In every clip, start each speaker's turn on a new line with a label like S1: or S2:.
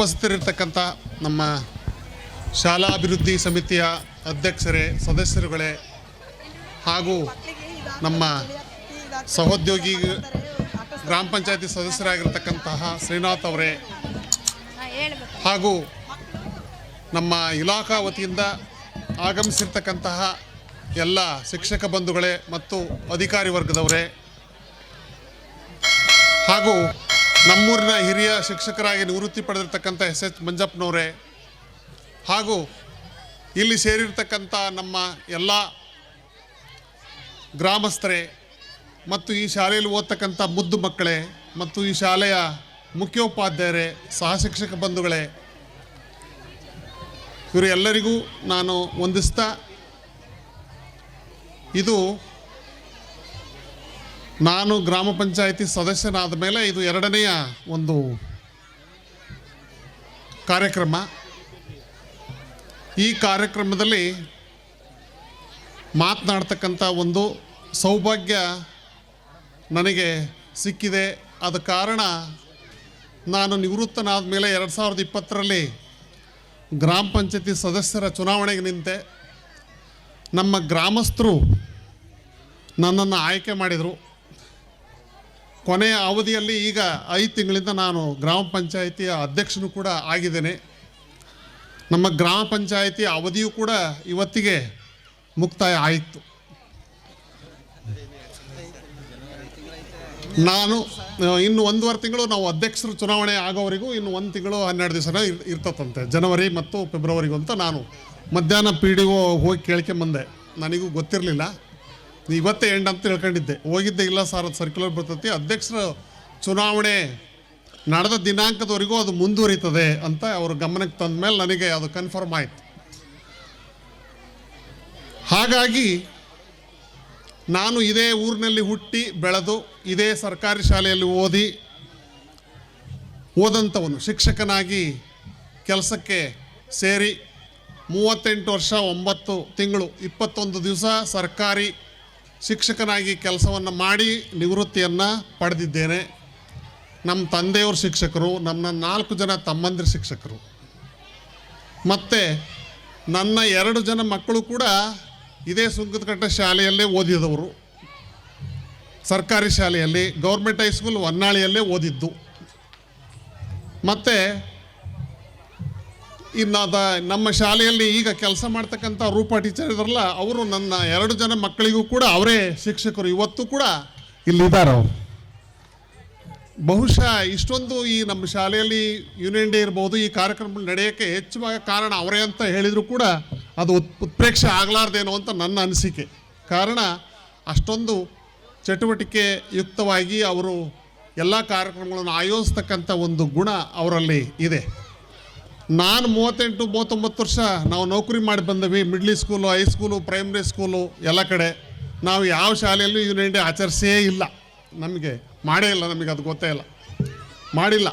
S1: ಉಪಸ್ಥಿತರಿರ್ತಕ್ಕಂಥ ನಮ್ಮ ಶಾಲಾ ಅಭಿವೃದ್ಧಿ ಸಮಿತಿಯ ಅಧ್ಯಕ್ಷರೇ, ಸದಸ್ಯರುಗಳೇ ಹಾಗೂ ನಮ್ಮ ಸಹೋದ್ಯೋಗಿ ಗ್ರಾಮ ಪಂಚಾಯತಿ ಸದಸ್ಯರಾಗಿರ್ತಕ್ಕಂತಹ ಶ್ರೀನಾಥ್ ಅವರೇ ಹಾಗೂ ನಮ್ಮ ಇಲಾಖಾ ವತಿಯಿಂದ ಆಗಮಿಸಿರ್ತಕ್ಕಂತಹ ಎಲ್ಲ ಶಿಕ್ಷಕ ಬಂಧುಗಳೇ ಮತ್ತು ಅಧಿಕಾರಿ ವರ್ಗದವರೇ ಹಾಗೂ ನಮ್ಮೂರಿನ ಹಿರಿಯ ಶಿಕ್ಷಕರಾಗಿ ನಿವೃತ್ತಿ ಪಡೆದಿರ್ತಕ್ಕಂಥ ಎಸ್ ಎಚ್ ಮಂಜಪ್ಪನವರೇ, ಹಾಗೂ ಇಲ್ಲಿ ಸೇರಿರ್ತಕ್ಕಂಥ ನಮ್ಮ ಎಲ್ಲ ಗ್ರಾಮಸ್ಥರೇ ಮತ್ತು ಈ ಶಾಲೆಯಲ್ಲಿ ಓದ್ತಕ್ಕಂಥ ಮುದ್ದು ಮಕ್ಕಳೇ ಮತ್ತು ಈ ಶಾಲೆಯ ಮುಖ್ಯೋಪಾಧ್ಯಾಯರೇ, ಸಹ ಶಿಕ್ಷಕ ಬಂಧುಗಳೇ ಇವರು ಎಲ್ಲರಿಗೂ ನಾನು ವಂದಿಸ್ತಾ, ಇದು ನಾನು ಗ್ರಾಮ ಪಂಚಾಯಿತಿ ಸದಸ್ಯನಾದ ಮೇಲೆ ಇದು ಎರಡನೆಯ ಒಂದು ಕಾರ್ಯಕ್ರಮ. ಈ ಕಾರ್ಯಕ್ರಮದಲ್ಲಿ ಮಾತನಾಡ್ತಕ್ಕಂಥ ಒಂದು ಸೌಭಾಗ್ಯ ನನಗೆ ಸಿಕ್ಕಿದೆ. ಆದ ಕಾರಣ ನಾನು ನಿವೃತ್ತನಾದ ಮೇಲೆ ಎರಡು ಸಾವಿರದ ಇಪ್ಪತ್ತರಲ್ಲಿ ಗ್ರಾಮ ಪಂಚಾಯತಿ ಸದಸ್ಯರ ಚುನಾವಣೆಗೆ ನಿಂತೆ ನಮ್ಮ ಗ್ರಾಮಸ್ಥರು ನನ್ನನ್ನು ಆಯ್ಕೆ ಮಾಡಿದರು. ಕೊನೆಯ ಅವಧಿಯಲ್ಲಿ ಈಗ ಐದು ತಿಂಗಳಿಂದ ನಾನು ಗ್ರಾಮ ಪಂಚಾಯಿತಿಯ ಅಧ್ಯಕ್ಷನು ಕೂಡ ಆಗಿದ್ದೇನೆ. ನಮ್ಮ ಗ್ರಾಮ ಪಂಚಾಯಿತಿ ಅವಧಿಯೂ ಕೂಡ ಇವತ್ತಿಗೆ ಮುಕ್ತಾಯ ಆಯಿತು. ನಾನು, ಇನ್ನು ಒಂದೂವರೆ ತಿಂಗಳು ನಾವು ಅಧ್ಯಕ್ಷರು ಚುನಾವಣೆ ಆಗೋವರೆಗೂ ಇನ್ನು ಒಂದು ತಿಂಗಳು ಹನ್ನೆರಡು ದಿವಸನ ಇರ್ತದಂತೆ. ಜನವರಿ ಮತ್ತು ಫೆಬ್ರವರಿಗೂ ಅಂತ ನಾನು ಮಧ್ಯಾಹ್ನ ಪಿ ಡಿ ಒ ಹೋಗಿ ಕೇಳ್ಕೊಂಬಂದೆ. ನನಗೂ ಗೊತ್ತಿರಲಿಲ್ಲ. ಇವತ್ತೇ ಎಂಡ್ ಅಂತ ತಿಳ್ಕೊಂಡಿದ್ದೆ. ಹೋಗಿದ್ದೆ ಇಲ್ಲ ಸರ್ ಅದು ಸರ್ಕ್ಯುಲರ್ ಬರ್ತೈತಿ. ಅಧ್ಯಕ್ಷರ ಚುನಾವಣೆ ನಡೆದ ದಿನಾಂಕದವರೆಗೂ ಅದು ಮುಂದುವರಿತದೆ ಅಂತ ಅವ್ರ ಗಮನಕ್ಕೆ ತಂದ ಮೇಲೆ ನನಗೆ ಅದು ಕನ್ಫರ್ಮ್ ಆಯಿತು. ಹಾಗಾಗಿ ನಾನು ಇದೇ ಊರಿನಲ್ಲಿ ಹುಟ್ಟಿ ಬೆಳೆದು ಇದೇ ಸರ್ಕಾರಿ ಶಾಲೆಯಲ್ಲಿ ಓದಿ ಓದಂಥವನು ಶಿಕ್ಷಕನಾಗಿ ಕೆಲಸಕ್ಕೆ ಸೇರಿ ಮೂವತ್ತೆಂಟು ವರ್ಷ ಒಂಬತ್ತು ತಿಂಗಳು, ಇಪ್ಪತ್ತೊಂದು ದಿವಸ ಸರ್ಕಾರಿ ಶಿಕ್ಷಕನಾಗಿ ಕೆಲಸವನ್ನು ಮಾಡಿ ನಿವೃತ್ತಿಯನ್ನು ಪಡೆದಿದ್ದೇನೆ. ನಮ್ಮ ತಂದೆಯವ್ರ ಶಿಕ್ಷಕರು ನಮ್ಮ ನಾಲ್ಕು ಜನ ತಮ್ಮಂದಿರ ಶಿಕ್ಷಕರು. ಮತ್ತು ನನ್ನ ಎರಡು ಜನ ಮಕ್ಕಳು ಕೂಡ ಇದೇ ಸುಂಕದಕಟ್ಟ ಶಾಲೆಯಲ್ಲೇ ಓದಿದವರು. ಸರ್ಕಾರಿ ಶಾಲೆಯಲ್ಲಿ, ಗೌರ್ಮೆಂಟ್ ಹೈಸ್ಕೂಲ್ ಹೊನ್ನಾಳಿಯಲ್ಲೇ ಓದಿದ್ದು. ಮತ್ತು ಇನ್ನು ನಮ್ಮ ಶಾಲೆಯಲ್ಲಿ ಈಗ ಕೆಲಸ ಮಾಡ್ತಕ್ಕಂಥ ರೂಪ ಟೀಚರ್ ಇದ್ರಲ್ಲ, ಅವರು ನನ್ನ ಎರಡು ಜನ ಮಕ್ಕಳಿಗೂ ಕೂಡ ಅವರೇ ಶಿಕ್ಷಕರು. ಇವತ್ತು ಕೂಡ ಇಲ್ಲಿದ್ದಾರೆ ಅವರು. ಬಹುಶಃ ಇಷ್ಟೊಂದು ಈ ನಮ್ಮ ಶಾಲೆಯಲ್ಲಿ ಯೂನಿಯನ್ ಡೇ ಇರ್ಬೋದು, ಈ ಕಾರ್ಯಕ್ರಮ ನಡೆಯೋಕ್ಕೆ ಹೆಚ್ಚು ಕಾರಣ ಅವರೇ ಅಂತ ಹೇಳಿದರೂ ಕೂಡ ಅದು ಉತ್, ಉತ್ಪ್ರೇಕ್ಷೆ ಆಗಲಾರ್ದೇನೋ ಅಂತ ನನ್ನ ಅನಿಸಿಕೆ. ಕಾರಣ ಅಷ್ಟೊಂದು ಚಟುವಟಿಕೆ ಯುಕ್ತವಾಗಿ ಅವರು ಎಲ್ಲ ಕಾರ್ಯಕ್ರಮಗಳನ್ನು ಆಯೋಜಿಸ್ತಕ್ಕಂಥ ಒಂದು ಗುಣ ಅವರಲ್ಲಿ ಇದೆ. ನಾನು ಮೂವತ್ತೆಂಟು, ಮೂವತ್ತೊಂಬತ್ತು ವರ್ಷ ನಾವು ನೌಕರಿ ಮಾಡಿ ಬಂದವಿ middle school high school primary school ಎಲ್ಲ ಕಡೆ. ನಾವು ಯಾವ ಶಾಲೆಯಲ್ಲೂ ಯೂನಿಯನ್ ಡೇ ಆಚರಿಸೇ ಇಲ್ಲ. ನಮಗೆ ಮಾಡೇ ಇಲ್ಲ, ನಮಗೆ ಅದು ಗೊತ್ತೇ ಇಲ್ಲ. ಮಾಡಿಲ್ಲ.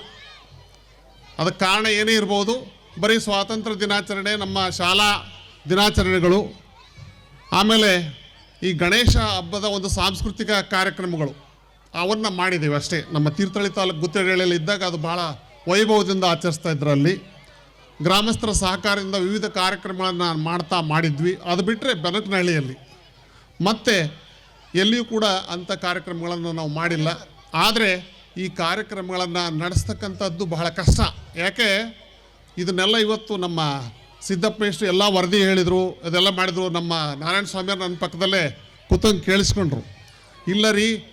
S1: ಅದಕ್ಕೆ ಕಾರಣ ಏನೇ ಇರ್ಬೋದು, ಬರೀ ಸ್ವಾತಂತ್ರ್ಯ ದಿನಾಚರಣೆ, ನಮ್ಮ ಶಾಲಾ ದಿನಾಚರಣೆಗಳು. ಆಮೇಲೆ ಈ ಗಣೇಶ ಹಬ್ಬದ ಒಂದು ಸಾಂಸ್ಕೃತಿಕ ಕಾರ್ಯಕ್ರಮಗಳು, ಅವನ್ನು ಮಾಡಿದ್ದೀವಿ ಅಷ್ಟೇ. ನಮ್ಮ ತೀರ್ಥಹಳ್ಳಿ ತಾಲೂಕು ಗುತ್ತೇಳಿಯಲ್ಲಿ ಇದ್ದಾಗ ಅದು ಭಾಳ ವೈಭವದಿಂದ ಆಚರಿಸ್ತಾ ಇದ್ರು ಅಲ್ಲಿ ಗ್ರಾಮಸ್ಥರ ಸಹಕಾರದಿಂದ ವಿವಿಧ ಕಾರ್ಯಕ್ರಮಗಳನ್ನು ಮಾಡ್ತಾ ಮಾಡಿದ್ವಿ. ಅದು ಬಿಟ್ಟರೆ ಬೆನಕನಹಳ್ಳಿಯಲ್ಲಿ. ಮತ್ತು ಎಲ್ಲಿಯೂ ಕೂಡ ಅಂಥ ಕಾರ್ಯಕ್ರಮಗಳನ್ನು ನಾವು ಮಾಡಿಲ್ಲ. ಆದರೆ ಈ ಕಾರ್ಯಕ್ರಮಗಳನ್ನು ನಡೆಸ್ತಕ್ಕಂಥದ್ದು ಬಹಳ ಕಷ್ಟ. ಯಾಕೆ? ಇದನ್ನೆಲ್ಲ ಇವತ್ತು ನಮ್ಮ ಸಿದ್ದಪ್ಪ ಮೇಷ್ಟ್ರು ಎಲ್ಲ ವರದಿ ಹೇಳಿದರು. ಅದೆಲ್ಲ ಮಾಡಿದರು ನಮ್ಮ ನಾರಾಯಣ ಸ್ವಾಮಿಯವ್ರು ನನ್ನ ಪಕ್ಕದಲ್ಲೇ ಕೂತಂಗೆ ಕೇಳಿಸ್ಕೊಂಡ್ರು. ಇಲ್ಲ ರೀ,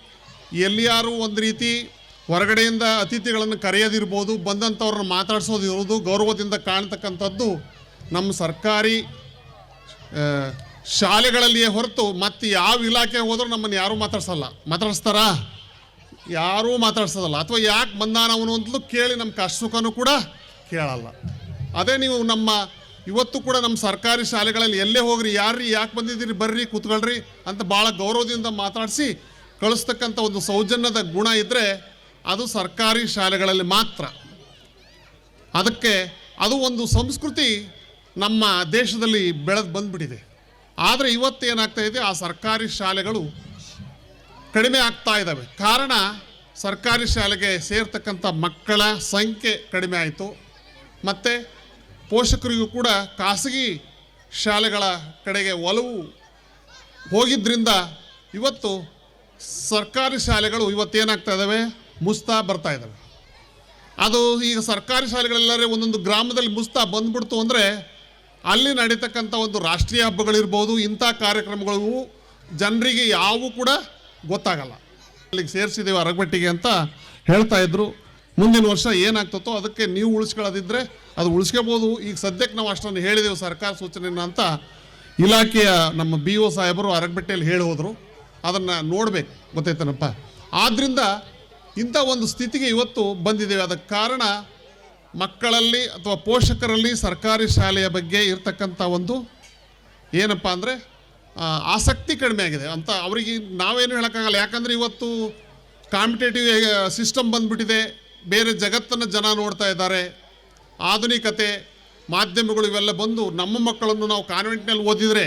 S1: ಎಲ್ಲಿಯಾರು ಒಂದು ರೀತಿ ಹೊರಗಡೆಯಿಂದ ಅತಿಥಿಗಳನ್ನು ಕರೆಯೋದಿರ್ಬೋದು ಬಂದಂಥವ್ರನ್ನ ಮಾತಾಡಿಸೋದಿರೋದು ಗೌರವದಿಂದ ಕಾಣ್ತಕ್ಕಂಥದ್ದು ನಮ್ಮ ಸರ್ಕಾರಿ ಶಾಲೆಗಳಲ್ಲಿಯೇ ಹೊರತು ಮತ್ತೆ ಯಾವ ಇಲಾಖೆ ಹೋದರೂ ನಮ್ಮನ್ನು ಯಾರೂ ಮಾತಾಡ್ಸಲ್ಲ. ಮಾತಾಡಿಸ್ತಾರಾ? ಯಾರೂ ಮಾತಾಡ್ಸೋದಲ್ಲ. ಅಥವಾ ಯಾಕೆ ಬಂದಾನವನು ಅಂತಲೂ ಕೇಳಿ ನಮ್ಮ ಕಷ್ಟ ಸುಖನೂ ಕೂಡ ಕೇಳಲ್ಲ. ಅದೇ ನೀವು ನಮ್ಮ, ಇವತ್ತು ಕೂಡ ನಮ್ಮ ಸರ್ಕಾರಿ ಶಾಲೆಗಳಲ್ಲಿ ಎಲ್ಲೇ ಹೋಗ್ರಿ, ಯಾರ್ರಿ, ಯಾಕೆ ಬಂದಿದ್ದೀರಿ, ಬರ್ರಿ, ಕೂತ್ಕೊಳ್ರಿ ಅಂತ ಭಾಳ ಗೌರವದಿಂದ ಮಾತಾಡಿಸಿ ಕಳಿಸ್ತಕ್ಕಂಥ ಒಂದು ಸೌಜನ್ಯದ ಗುಣ ಇದ್ದರೆ ಅದು ಸರ್ಕಾರಿ ಶಾಲೆಗಳಲ್ಲಿ ಮಾತ್ರ. ಅದಕ್ಕೆ ಅದು ಒಂದು ಸಂಸ್ಕೃತಿ ನಮ್ಮ ದೇಶದಲ್ಲಿ ಬೆಳೆದು ಬಂದ್ಬಿಟ್ಟಿದೆ. ಆದರೆ ಇವತ್ತೇನಾಗ್ತಾ ಇದೆ, ಆ ಸರ್ಕಾರಿ ಶಾಲೆಗಳು ಕಡಿಮೆ ಆಗ್ತಾ ಇದ್ದಾವೆ ಕಾರಣ ಸರ್ಕಾರಿ ಶಾಲೆಗೆ ಸೇರ್ತಕ್ಕಂಥ ಮಕ್ಕಳ ಸಂಖ್ಯೆ ಕಡಿಮೆ ಆಯಿತು. ಮತ್ತು ಪೋಷಕರಿಗೂ ಕೂಡ ಖಾಸಗಿ ಶಾಲೆಗಳ ಕಡೆಗೆ ಒಲವು ಹೋಗಿದ್ದರಿಂದ ಇವತ್ತು ಸರ್ಕಾರಿ ಶಾಲೆಗಳು ಇವತ್ತೇನಾಗ್ತಾ ಇದ್ದಾವೆ ಮುಸ್ತಾ ಬರ್ತಾ ಇದ್ದಾವೆ. ಅದು ಈಗ ಸರ್ಕಾರಿ ಶಾಲೆಗಳೆಲ್ಲರೇ ಒಂದೊಂದು ಗ್ರಾಮದಲ್ಲಿ ಮುಸ್ತಾ ಬಂದ್ಬಿಡ್ತು ಅಂದರೆ ಅಲ್ಲಿ ನಡೀತಕ್ಕಂಥ ಒಂದು ರಾಷ್ಟ್ರೀಯ ಹಬ್ಬಗಳಿರ್ಬೋದು, ಇಂಥ ಕಾರ್ಯಕ್ರಮಗಳು ಜನರಿಗೆ ಯಾವೂ ಕೂಡ ಗೊತ್ತಾಗಲ್ಲ. ಅಲ್ಲಿಗೆ ಸೇರಿಸಿದ್ದೇವೆ ಅರಗಟ್ಟಿಗೆ ಅಂತ ಹೇಳ್ತಾ ಇದ್ರು. ಮುಂದಿನ ವರ್ಷ ಏನಾಗ್ತತೋ ಅದಕ್ಕೆ ನೀವು ಉಳಿಸ್ಕೊಳ್ಳೋದಿದ್ದರೆ ಅದು ಉಳಿಸ್ಕೋಬೋದು. ಈಗ ಸದ್ಯಕ್ಕೆ ನಾವು ಅಷ್ಟೊಂದು ಹೇಳಿದೆವು ಸರ್ಕಾರ ಸೂಚನೆಯನ್ನು ಅಂತ ಇಲಾಖೆಯ ನಮ್ಮ ಬಿ ಒ ಸಾಹೇಬರು ಅರಗಬೆಟ್ಟೆಯಲ್ಲಿ ಹೇಳಿ ಹೋದರು. ಅದನ್ನು ನೋಡಬೇಕು, ಗೊತ್ತಾಯ್ತನಪ್ಪ? ಆದ್ದರಿಂದ ಇಂಥ ಒಂದು ಸ್ಥಿತಿಗೆ ಇವತ್ತು ಬಂದಿದ್ದೇವೆ. ಅದಕ್ಕೆ ಕಾರಣ ಮಕ್ಕಳಲ್ಲಿ ಅಥವಾ ಪೋಷಕರಲ್ಲಿ ಸರ್ಕಾರಿ ಶಾಲೆಯ ಬಗ್ಗೆ ಇರ್ತಕ್ಕಂಥ ಒಂದು ಏನಪ್ಪ ಅಂದರೆ ಆಸಕ್ತಿ ಕಡಿಮೆ ಆಗಿದೆ. ಅಂತ ಅವರಿಗೆ ನಾವೇನು ಹೇಳೋಕ್ಕಾಗಲ್ಲ. ಯಾಕಂದರೆ ಇವತ್ತು ಕಾಂಪಿಟೇಟಿವ್ ಸಿಸ್ಟಮ್ ಬಂದ್ಬಿಟ್ಟಿದೆ. ಬೇರೆ ಜಗತ್ತನ್ನು ಜನ ನೋಡ್ತಾ ಇದ್ದಾರೆ. ಆಧುನಿಕತೆ, ಮಾಧ್ಯಮಗಳು ಇವೆಲ್ಲ ಬಂದು ನಮ್ಮ ಮಕ್ಕಳನ್ನು ನಾವು ಕಾನ್ವೆಂಟ್ನಲ್ಲಿ ಓದಿದರೆ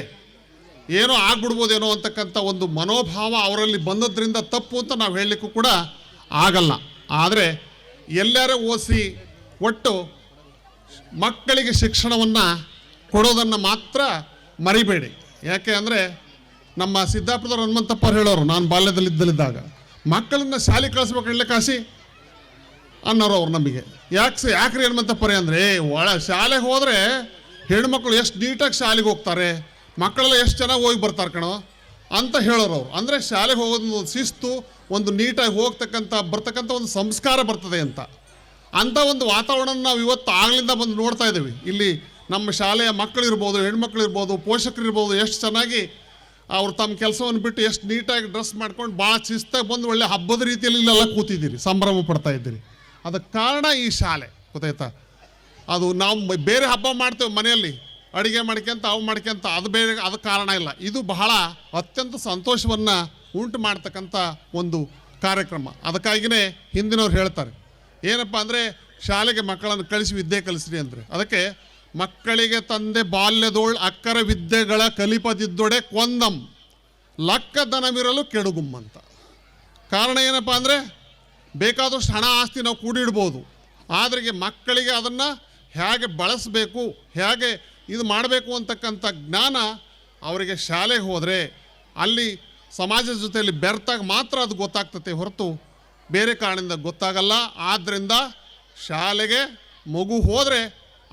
S1: ಏನೋ ಆಗ್ಬಿಡ್ಬೋದೇನೋ ಅಂತಕ್ಕಂಥ ಒಂದು ಮನೋಭಾವ ಅವರಲ್ಲಿ ಬಂದದ್ರಿಂದ ತಪ್ಪು ಅಂತ ನಾವು ಹೇಳಲಿಕ್ಕೂ ಕೂಡ ಆಗಲ್ಲ. ಆದರೆ ಎಲ್ಲರೂ ಓದಿಸಿ ಒಟ್ಟು ಮಕ್ಕಳಿಗೆ ಶಿಕ್ಷಣವನ್ನು ಕೊಡೋದನ್ನು ಮಾತ್ರ ಮರಿಬೇಡಿ. ಯಾಕೆ ಅಂದರೆ ನಮ್ಮ ಸಿದ್ದಾಪುರದ ಹನುಮಂತಪ್ಪ ಹೇಳೋರು, ನಾನು ಬಾಲ್ಯದಲ್ಲಿದ್ದಲ್ಲಿದ್ದಾಗ ಮಕ್ಕಳನ್ನ ಶಾಲೆ ಕಳಿಸ್ಬೇಕು ಕಾಸಿ ಅನ್ನೋರು ಅವ್ರು ನಮಗೆ. ಯಾಕೆ ಯಾಕ್ರಿ ಹನುಮಂತಪ್ಪರೇ ಅಂದರೆ ಒಳ ಶಾಲೆಗೆ ಹೋದರೆ ಹೆಣ್ಮಕ್ಳು ಎಷ್ಟು ನೀಟಾಗಿ ಶಾಲೆಗೆ ಹೋಗ್ತಾರೆ, ಮಕ್ಕಳೆಲ್ಲ ಎಷ್ಟು ಚೆನ್ನಾಗಿ ಹೋಗಿ ಬರ್ತಾರೆ ಕಣೋ? ಅಂತ ಹೇಳೋರು ಅವ್ರು. ಅಂದರೆ ಶಾಲೆಗೆ ಹೋಗೋದು ಶಿಸ್ತು ಒಂದು ನೀಟಾಗಿ ಹೋಗ್ತಕ್ಕಂಥ, ಬರ್ತಕ್ಕಂಥ ಒಂದು ಸಂಸ್ಕಾರ ಬರ್ತದೆ ಅಂತ. ಅಂಥ ಒಂದು ವಾತಾವರಣ ನಾವು ಇವತ್ತು ಆಗಲಿಂದ ಬಂದು ನೋಡ್ತಾ ಇದ್ದೀವಿ. ಇಲ್ಲಿ ನಮ್ಮ ಶಾಲೆಯ ಮಕ್ಕಳಿರ್ಬೋದು, ಹೆಣ್ಮಕ್ಳಿರ್ಬೋದು, ಪೋಷಕರಿರ್ಬೋದು ಎಷ್ಟು ಚೆನ್ನಾಗಿ ಅವ್ರು ತಮ್ಮ ಕೆಲಸವನ್ನು ಬಿಟ್ಟು ಎಷ್ಟು ನೀಟಾಗಿ ಡ್ರೆಸ್ ಮಾಡ್ಕೊಂಡು ಭಾಳ ಶಿಸ್ತಾಗಿ ಬಂದು ಒಳ್ಳೆ ಹಬ್ಬದ ರೀತಿಯಲ್ಲಿ ಇಲ್ಲೆಲ್ಲ ಕೂತಿದ್ದೀರಿ, ಸಂಭ್ರಮ ಪಡ್ತಾ ಇದ್ದೀರಿ. ಅದಕ್ಕೆ ಕಾರಣ ಈ ಶಾಲೆ, ಗೊತ್ತಾಯ್ತಾ? ಅದು ನಾವು ಬೇರೆ ಹಬ್ಬ ಮಾಡ್ತೇವೆ ಮನೆಯಲ್ಲಿ, ಅಡುಗೆ ಮಾಡ್ಕೊಂತ, ಅವು ಮಾಡ್ಕೊಂತ, ಅದು ಬೇರೆ, ಅದು ಕಾರಣ ಇಲ್ಲ. ಇದು ಬಹಳ ಅತ್ಯಂತ ಸಂತೋಷವನ್ನು ಉಂಟು ಮಾಡ್ತಕ್ಕಂಥ ಒಂದು ಕಾರ್ಯಕ್ರಮ. ಅದಕ್ಕಾಗಿಯೇ ಹಿಂದಿನವ್ರು ಹೇಳ್ತಾರೆ, ಏನಪ್ಪ ಅಂದರೆ ಶಾಲೆಗೆ ಮಕ್ಕಳನ್ನು ಕಳಿಸಿ ವಿದ್ಯೆ ಕಲಿಸ್ರಿ ಅಂದರೆ. ಅದಕ್ಕೆ ಮಕ್ಕಳಿಗೆ ತಂದೆ ಬಾಲ್ಯದೋಳ್ ಅಕ್ಕರ ವಿದ್ಯೆಗಳ ಕಲಿಪದಿದ್ದೊಡೆ ಕೊಂದಂ ಲಕ್ಕದನವಿರಲು ಕೆಡುಗುಮ್ಮಂತ ಕಾರಣ ಏನಪ್ಪ ಅಂದರೆ ಬೇಕಾದಷ್ಟು ಹಣ ಆಸ್ತಿ ನಾವು ಕೂಡಿಡ್ಬೋದು. ಆದ್ರಿಗೆ ಮಕ್ಕಳಿಗೆ ಅದನ್ನು ಹೇಗೆ ಬಳಸಬೇಕು, ಹೇಗೆ ಇದು ಮಾಡಬೇಕು ಅಂತಕ್ಕಂಥ ಜ್ಞಾನ ಅವರಿಗೆ ಶಾಲೆಗೆ ಹೋದರೆ ಅಲ್ಲಿ ಸಮಾಜದ ಜೊತೆಯಲ್ಲಿ ಬೆರ್ತಾಗ ಮಾತ್ರ ಅದು ಗೊತ್ತಾಗ್ತತೆ ಹೊರತು ಬೇರೆ ಕಾರಣದಿಂದ ಗೊತ್ತಾಗಲ್ಲ. ಆದ್ದರಿಂದ ಶಾಲೆಗೆ ಮಗು ಹೋದರೆ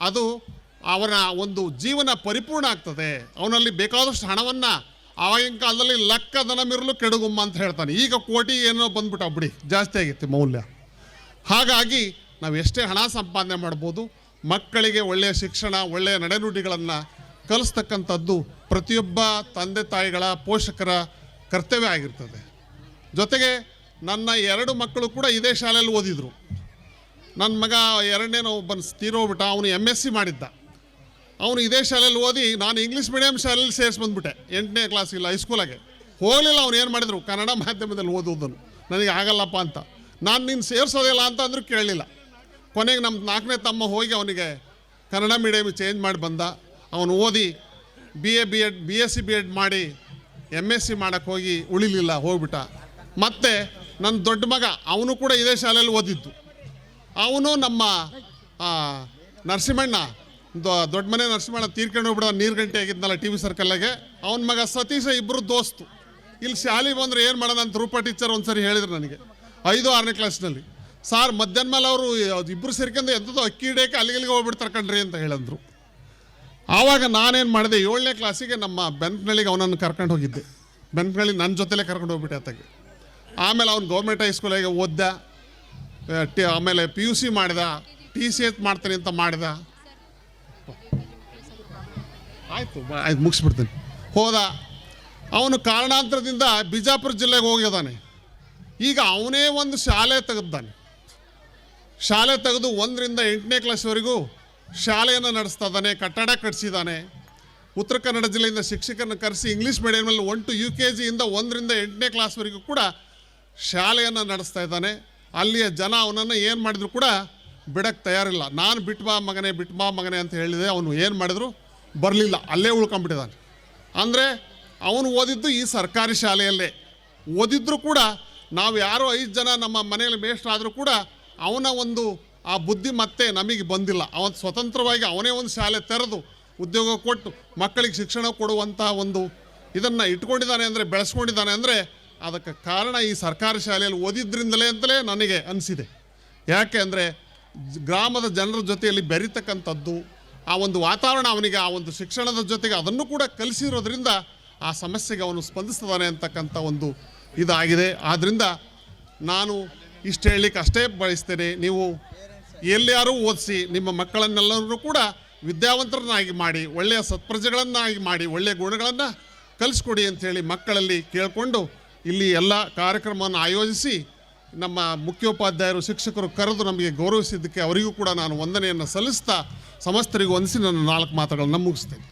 S1: ಅದು ಅವನ ಒಂದು ಜೀವನ ಪರಿಪೂರ್ಣ ಆಗ್ತದೆ. ಅವನಲ್ಲಿ ಬೇಕಾದಷ್ಟು ಹಣವನ್ನು ಆವಾಗಿನ ಕಾಲದಲ್ಲಿ ಲಕ್ಕದನ ಮಿರಲು ಕೆಡುಗುಮ್ಮ ಅಂತ ಹೇಳ್ತಾನೆ. ಈಗ ಕೋಟಿ ಏನೋ ಬಂದ್ಬಿಟ್ಟು ಬಿಡಿ, ಜಾಸ್ತಿ ಆಗಿತ್ತು ಮೌಲ್ಯ. ಹಾಗಾಗಿ ನಾವು ಎಷ್ಟೇ ಹಣ ಸಂಪಾದನೆ ಮಾಡ್ಬೋದು, ಮಕ್ಕಳಿಗೆ ಒಳ್ಳೆಯ ಶಿಕ್ಷಣ, ಒಳ್ಳೆಯ ನಡೆನುಡಿಗಳನ್ನು ಕಲಿಸ್ತಕ್ಕಂಥದ್ದು ಪ್ರತಿಯೊಬ್ಬ ತಂದೆ ತಾಯಿಗಳ ಪೋಷಕರ ಕರ್ತವ್ಯ ಆಗಿರ್ತದೆ. ಜೊತೆಗೆ ನನ್ನ ಎರಡು ಮಕ್ಕಳು ಕೂಡ ಇದೇ ಶಾಲೆಯಲ್ಲಿ ಓದಿದರು. ನನ್ನ ಮಗ ಎರಡನೇನೋ ಒಬ್ಬನ ತೀರೋಗ್ಬಿಟ್ಟ, ಅವನು ಎಂ ಎಸ್ ಸಿ ಮಾಡಿದ್ದ. ಅವನು ಇದೇ ಶಾಲೆಯಲ್ಲಿ ಓದಿ ನಾನು ಇಂಗ್ಲೀಷ್ ಮೀಡಿಯಂ ಶಾಲೆಯಲ್ಲಿ ಸೇರಿಸಿ ಬಂದ್ಬಿಟ್ಟೆ. ಎಂಟನೇ ಕ್ಲಾಸ್ ಇಲ್ಲ ಹೈಸ್ಕೂಲಾಗೆ ಹೋಗಲಿಲ್ಲ, ಅವ್ನು ಏನು ಮಾಡಿದ್ರು? ಕನ್ನಡ ಮಾಧ್ಯಮದಲ್ಲಿ ಓದೋದನ್ನು ನನಗೆ ಆಗಲ್ಲಪ್ಪ ಅಂತ. ನಾನು ನೀನು ಸೇರಿಸೋದಿಲ್ಲ ಅಂತ ಅಂದರೂ ಕೇಳಲಿಲ್ಲ. ಕೊನೆಗೆ ನಮ್ಮ ನಾಲ್ಕನೇ ತಮ್ಮ ಹೋಗಿ ಅವನಿಗೆ ಕನ್ನಡ ಮೀಡಿಯಮ್ ಚೇಂಜ್ ಮಾಡಿ ಬಂದ. ಅವನು ಓದಿ B A B Ed B S C B Ed ಮಾಡಿ ಎಂ ಎಸ್ ಸಿ ಮಾಡೋಕ್ಕೆ ಹೋಗಿ ಉಳಿಲಿಲ್ಲ, ಹೋಗ್ಬಿಟ್ಟ. ಮತ್ತು ನನ್ನ ದೊಡ್ಡ ಮಗ, ಅವನು ಕೂಡ ಇದೇ ಶಾಲೆಯಲ್ಲಿ ಓದಿದ್ದು. ಅವನು ನಮ್ಮ ನರಸಿಂಹಣ್ಣ ದೊಡ್ಡ ಮನೆ ನರಸಿಂಹಣ್ಣ ತೀರ್ಕೊಂಡು ಹೋಗ್ಬಿಡ ನೀರು ಗಂಟೆ ಆಗಿದ್ನಲ್ಲ ಟಿ ವಿ ಸರ್ಕಲ್ಲಾಗೆ ಅವನ ಮಗ ಸತೀಶ ಇಬ್ಬರು ದೋಸ್ತು. ಇಲ್ಲಿ ಶಾಲೆಗೆ ಬಂದರೆ ಏನು ಮಾಡೋಣ ಅಂತ ರೂಪಾ ಟೀಚರ್ ಒಂದ್ಸರಿ ಹೇಳಿದ್ರು ನನಗೆ. ಐದು, ಆರನೇ ಕ್ಲಾಸ್ನಲ್ಲಿ ಸಾರ್, ಮಧ್ಯಾಹ್ನ ಮೇಲೆ ಅವರು ಇಬ್ಬರು ಸೇರ್ಕೊಂಡು ಎಂಥದ್ದು ಅಕ್ಕಿ ಹಿಡಿಯೋಕೆ ಅಲ್ಲಿಗೆ ಹೋಗ್ಬಿಡ್ತಾರೆ ಕಣ್ರಿ ಅಂತ ಹೇಳಿದ್ರು. ಆವಾಗ ನಾನೇನು ಮಾಡಿದೆ, ಏಳನೇ ಕ್ಲಾಸಿಗೆ ನಮ್ಮ ಬೆಂತ್ನಳ್ಳಿಗೆ ಅವನನ್ನು ಕರ್ಕೊಂಡು ಹೋಗಿದ್ದೆ. ಬೆಂತ್ನಳ್ಳಿ ನನ್ನ ಜೊತೆಲೇ ಕರ್ಕೊಂಡು ಹೋಗ್ಬಿಟ್ಟೆ ಆತಗೆ ಆಮೇಲೆ ಅವ್ನು ಗೌರ್ಮೆಂಟ್ ಹೈಸ್ಕೂಲಾಗೆ ಓದ್ದ ಆಮೇಲೆ ಪಿ ಯು ಸಿ ಮಾಡಿದ ಟಿ ಸಿ ಎಚ್ ಮಾಡ್ತೀನಿ ಅಂತ ಮಾಡಿದ. ಆಯಿತು ಆಯ್ತು, ಮುಗಿಸ್ಬಿಡ್ತೀನಿ. ಹೋದ. ಅವನು ಕಾರಣಾಂತರದಿಂದ ಬಿಜಾಪುರ ಜಿಲ್ಲೆಗೆ ಹೋಗಿದ್ದಾನೆ ಈಗ ಅವನೇ ಒಂದು ಶಾಲೆ ತೆಗೆದಾನೆ ಶಾಲೆ ತೆಗೆದು ಒಂದರಿಂದ ಎಂಟನೇ ಕ್ಲಾಸ್ವರೆಗೂ ಶಾಲೆಯನ್ನು ನಡೆಸ್ತಾ ಇದ್ದಾನೆ ಕಟ್ಟಡ ಕಟ್ಸಿದ್ದಾನೆ. ಉತ್ತರ ಕನ್ನಡ ಜಿಲ್ಲೆಯಿಂದ ಶಿಕ್ಷಕರನ್ನು ಕರೆಸಿ ಇಂಗ್ಲೀಷ್ ಮೀಡಿಯಮಲ್ಲಿ ಒನ್ ಟು ಯು ಕೆ ಜಿಯಿಂದ ಒಂದರಿಂದ ಎಂಟನೇ ಕ್ಲಾಸ್ವರೆಗೂ ಕೂಡ ಶಾಲೆಯನ್ನು ನಡೆಸ್ತಾ ಇದ್ದಾನೆ. ಅಲ್ಲಿಯ ಜನ ಅವನನ್ನು ಏನು ಮಾಡಿದ್ರು ಕೂಡ ಬಿಡಕ್ಕೆ ತಯಾರಿಲ್ಲ. ನಾನು ಬಿಟ್ಟು ಬಾ ಮಗನೇ ಬಿಟ್ಟು ಬಾ ಮಗನೇ ಅಂತ ಹೇಳಿದೆ. ಅವನು ಏನು ಮಾಡಿದ್ರು ಬರಲಿಲ್ಲ. ಅಲ್ಲೇ ಉಳ್ಕೊಂಬಿಟ್ಟಿದ್ದಾನೆ ಅಂದರೆ ಅವನು ಓದಿದ್ದು ಈ ಸರ್ಕಾರಿ ಶಾಲೆಯಲ್ಲೇ. ಓದಿದ್ರೂ ಕೂಡ ನಾವು ಯಾರೋ ಐದು ಜನ ನಮ್ಮ ಮನೆಯಲ್ಲಿ ಮೇಷ್ಟ್ರಾದರೂ ಕೂಡ ಅವನ ಒಂದು ಆ ಬುದ್ಧಿ ಮತ್ತೆ ನಮಗೆ ಬಂದಿಲ್ಲ. ಅವನು ಸ್ವತಂತ್ರವಾಗಿ ಅವನೇ ಒಂದು ಶಾಲೆ ತೆರೆದು ಉದ್ಯೋಗ ಕೊಟ್ಟು ಮಕ್ಕಳಿಗೆ ಶಿಕ್ಷಣ ಕೊಡುವಂತಹ ಒಂದು ಇದನ್ನು ಇಟ್ಕೊಂಡಿದ್ದಾನೆ ಅಂದರೆ, ಬೆಳೆಸ್ಕೊಂಡಿದ್ದಾನೆ ಅಂದರೆ ಅದಕ್ಕೆ ಕಾರಣ ಈ ಸರ್ಕಾರಿ ಶಾಲೆಯಲ್ಲಿ ಓದಿದ್ರಿಂದಲೇ ಅಂತಲೇ ನನಗೆ ಅನಿಸಿದೆ. ಯಾಕೆ ಅಂದರೆ, ಗ್ರಾಮದ ಜನರ ಜೊತೆಯಲ್ಲಿ ಬೆರೀತಕ್ಕಂಥದ್ದು, ಆ ಒಂದು ವಾತಾವರಣ ಅವನಿಗೆ, ಆ ಒಂದು ಶಿಕ್ಷಣದ ಜೊತೆಗೆ ಅದನ್ನು ಕೂಡ ಕಲಿಸಿರೋದ್ರಿಂದ ಆ ಸಮಸ್ಯೆಗೆ ಅವನು ಸ್ಪಂದಿಸ್ತಿದ್ದಾನೆ ಅಂತಕ್ಕಂಥ ಒಂದು ಇದಾಗಿದೆ. ಆದ್ದರಿಂದ ನಾನು ಇಷ್ಟು ಹೇಳಲಿಕ್ಕೆ ಅಷ್ಟೇ ಬಯಸ್ತೇನೆ. ನೀವು ಎಲ್ಲಿಯಾರು ಓದಿಸಿ ನಿಮ್ಮ ಮಕ್ಕಳನ್ನೆಲ್ಲರೂ ಕೂಡ ವಿದ್ಯಾವಂತರನ್ನಾಗಿ ಮಾಡಿ, ಒಳ್ಳೆಯ ಸತ್ಪ್ರಜೆಗಳನ್ನಾಗಿ ಮಾಡಿ, ಒಳ್ಳೆಯ ಗುಣಗಳನ್ನು ಕಲಿಸ್ಕೊಡಿ ಅಂಥೇಳಿ ಮಕ್ಕಳಲ್ಲಿ ಕೇಳಿಕೊಂಡು ಇಲ್ಲಿ ಎಲ್ಲ ಕಾರ್ಯಕ್ರಮವನ್ನು ಆಯೋಜಿಸಿ ನಮ್ಮ ಮುಖ್ಯೋಪಾಧ್ಯಾಯರು, ಶಿಕ್ಷಕರು ಕರೆದು ನಮಗೆ ಗೌರವಿಸಿದ್ದಕ್ಕೆ ಅವರಿಗೂ ಕೂಡ ನಾನು ವಂದನೆಯನ್ನು ಸಲ್ಲಿಸ್ತಾ, ಸಮಸ್ತರಿಗೂ ವಂದಿಸಿ ನನ್ನ ನಾಲ್ಕು ಮಾತುಗಳನ್ನು ಮುಗಿಸ್ತೇನೆ.